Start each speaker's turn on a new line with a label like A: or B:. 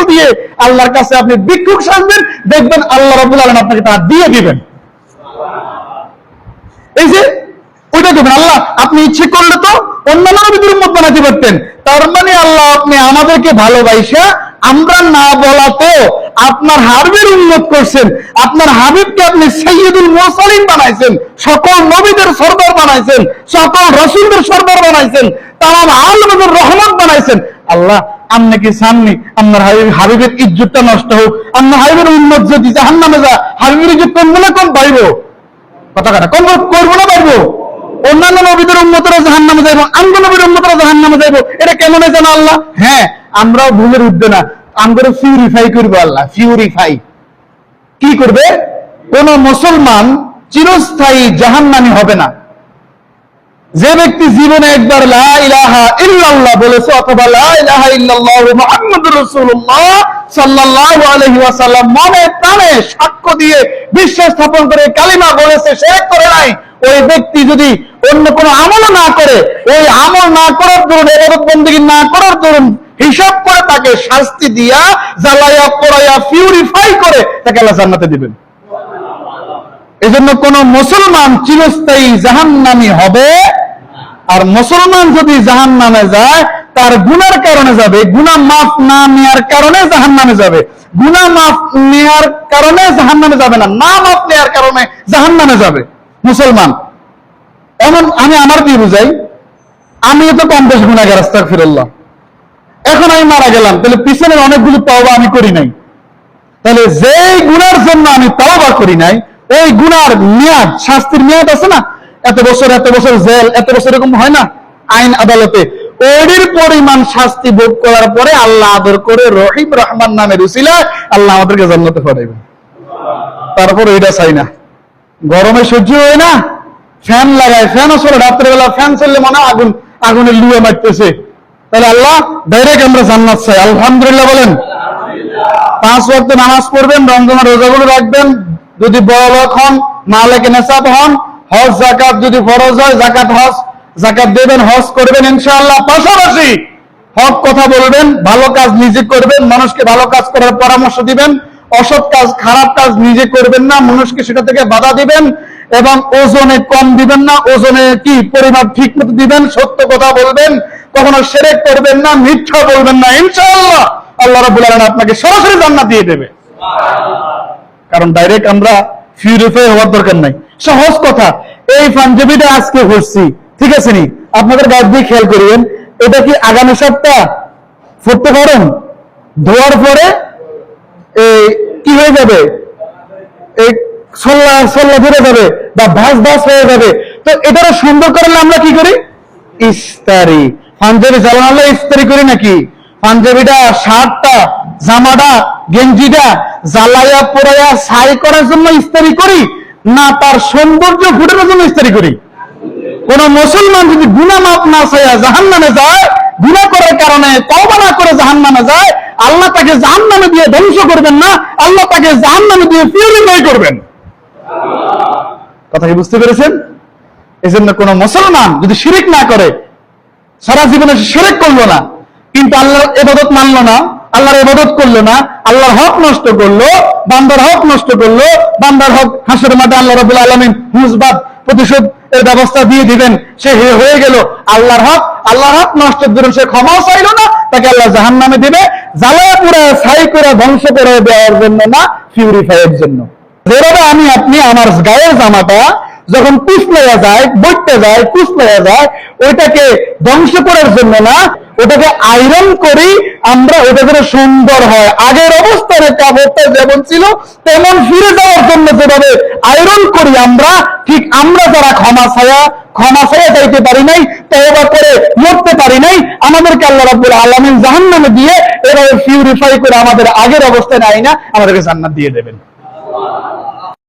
A: আমল দিয়ে আল্লাহর কাছে আপনি ভিক্ষুক সাজবেন, দেখবেন আল্লাহ রাব্বুল আলামিন আপনাকে তা দিয়ে দিবেন। এই যে, ওইটা দেবেন আল্লাহ আপনি ইচ্ছে করলে তো অন্যান্য নবীদের উম্মত বানাতে পারতেন। তার মানে আল্লাহ আপনি আমাদেরকে ভালোবাসা, আমরা না বলাতে আপনার হাবিবের উন্নত করছেন, আপনার হাবিবকে আপনি সৈয়দুল মোসালিম বানাইছেন, সকল নবীদের সর্দার বানাইছেন, সকল রসুলদের সর্দার বানাইছেন তাম আলমের রহমত বানাইছেন। আল্লাহ আপনি কি সামনে আপনার হাবিব হাবিবের ইজ্জতটা নষ্ট হোক আপনার হাবিবের উন্নত যদি জাহান নামে যা হাবিবের ইজ্জত কমবে না, কম পাইবো কথা কথা কম করব না পারব অন্যান্য নবীদের উন্মতরা জাহান নামে যাইবো, আঙ্গ নবীর উন্মতরা জাহান নামে যাইবো। এটা কেমন জানো আল্লাহ? হ্যাঁ আমরাও ভুলের উঠবে না। আমরা ফিউরিফাই করব আল্লাহ ফিউরিফাই কি করবে? কোন মুসলমান চিরস্থায়ী জাহান্নামী হবে না। যে ব্যক্তি জীবনে একবার বলেছে অথবা মনে প্রাণে সাক্ষ্য দিয়ে বিশ্বাস স্থাপন করে কালিমা বলেছে শেখ করে নাই। ওই ব্যক্তি যদি অন্য কোনো আমল না করে, ওই আমল না করার দরুন এবাদত না করার দরুন, হিসাব করে তাকে শাস্তি দিয়া জ্বালাইয়া পোড়াইয়া পিউরিফাই করে তাকে আল্লাহ জান্নাতে দিবেন। এজন্য কোন মুসলমান চিরস্থায়ী জাহান্নামী হবে। আর মুসলমান যদি জাহান নামে যায়, তার গুনার কারণে যাবে। গুনা মাফ না নেওয়ার কারণে জাহান নামে যাবে। গুনা মাফ নেওয়ার কারণে জাহান নামে যাবে না। না মাফ নেওয়ার কারণে জাহান নামে যাবে মুসলমান। এমন আমি আমার দিয়ে বুঝাই আমি তো কম বেশ গুণাগার আস্তাক ফিরল্লাহ এখন আমি মারা গেলাম, তাহলে পিছনের অনেকগুলো তওবা আমি করি নাই। তাহলে যেই গুনার জন্য আমি তওবা করি নাই ওই গুনার মেয়াদ, শাস্তির মেয়াদ আছে না? এত বছর এত বছর জেল, এত বছর এরকম হয় না? আইন আদালতে। ওরির পরিমাণ শাস্তি ভোগ করার পরে আল্লাহ আদর করে রহিম রহমান নামের উসিলা আল্লাহ আমাদেরকে জান্নাতে পাঠাইবে তারপর এটা চাই না। গরমে সহ্য হয় না। ফ্যান লাগায় ফ্যানও চলে রাত্রেবেলা ফ্যান চললে মনে আগুন, আগুনের লুয়ে মারতেছে। তাহলে আল্লাহ ডাইরেক্ট আমরা জান্নাত চাই। আলহামদুলিল্লাহ বলেন। পাঁচ ওয়াক্ত নামাজ পড়বেন, রমজানের রোজাগুলো রাখবেন। যদি বড় লোক হন, মালেকে নেশাব হন, হজ জাকাত যদি ফরজ হয় জাকাত হজ জাকাত দেবেন, হজ করবেন, ইনশাআল্লাহ। পাশাপাশি হক কথা বলবেন, ভালো কাজ নিজে করবেন, মানুষকে ভালো কাজ করার পরামর্শ দিবেন, অসৎ কাজ, খারাপ কাজ নিজে করবেন না, মানুষকে সেটা থেকে বাধা দিবেন, এবং ওজনে কম দিবেন না, ওজনে কি পরিমাপ ঠিক মতো দিবেন, সত্য কথা বলবেন, কখনো সেরেক করবেন না, মিথ্যা বলবেন না, ইনশাআল্লাহ। আল্লাহ আলামিন আপনাকে সরাসরি জান্নাত দিয়ে দেবে। কারণ ডাইরেক্ট আমরা পিউরিফাই হওয়ার দরকার নাই। সহজ কথা, এই পাঞ্জাবিটা আজকে ঘুরছি ঠিক আছে নি? আপনাদের গাছ দিয়ে খেয়াল করিবেন এটা কি আগামী সপ্তাহ ফুটতে পারেন ধোয়ার পরে এই কি হয়ে যাবে? এই সল্লা সল্লা ধরে যাবে বা ভাস ভাস হয়ে যাবে। তো এটারও সুন্দর করলে আমরা কি করি? ইস্তারি। পাঞ্জাবি চালানো ইস্তারি করি নাকি? পাঞ্জাবিটা, শার্টটা, জামাটা, গেঞ্জিটা জ্বালাইয়া পোড়াইয়া ছাই করার জন্য ইস্তারি করি, না তার সৌন্দর্য ফুটানোর জন্য ইস্তারি করি। কোন মুসলমান যদি গুনা মাপ না চাইয়া জাহান নামে যায় গুনা করার কারণে তওবা না করে জাহান নামে যায়, আল্লাহ তাকে জাহান নামে দিয়ে ধ্বংস করবেন না, আল্লাহ তাকে জাহান নামে দিয়ে পিউরিফাই করবেন। কথা কি বুঝতে পেরেছেন? এই জন্য কোন মুসলমান যদি শিরিক না করে, সারা জীবনে শিরিক করল না। কিন্তু আল্লাহর এবাদত মানলো না, আল্লাহর এবাদত করল না, আল্লাহর হক নষ্ট করল, বান্দার হক নষ্ট করল, বান্দার হক হাসের মাঠে আল্লাহ রবুল আলমিন হুজবাদ প্রতিশোধ এর ব্যবস্থা দিয়ে দিবেন। সে হয়ে গেল, আল্লাহর হক আল্লাহর হক নষ্ট দূরন সে ক্ষমাও চাইলো না, তাকে আল্লাহ জাহান নামে দিবে। জ্বালায় পুরা ছাই করে ধ্বংস করে দেওয়ার জন্য না পিউরিফাইয়ের জন্য। যেভাবে আমি, আপনি আমার গায়ের জামাটা যখন কুচলাইয়া যায় বইতে যায় কুচলাইয়া যায়, ওইটাকে ধ্বংস করার জন্য না ওটাকে আয়রন করি, আমরা ওটা যেন সুন্দর হয়। আগের অবস্থায় কাপড়টা যেমন ছিল, তেমন ফিরে যাওয়ার জন্য যেভাবে আয়রন করি আমরা, ঠিক আমরা যারা ক্ষমা ছায়া ক্ষমা ছায়া যাইতে পারি নাই, তওবা করে মরতে পারি নাই, আমাদেরকে আল্লাহ রাব্বুল আলামিন জাহান্নামে দিয়ে এভাবে পিউরিফাই করে আমাদের আগের অবস্থায় নাই না, আমাদেরকে জান্নাত দিয়ে দেবেন।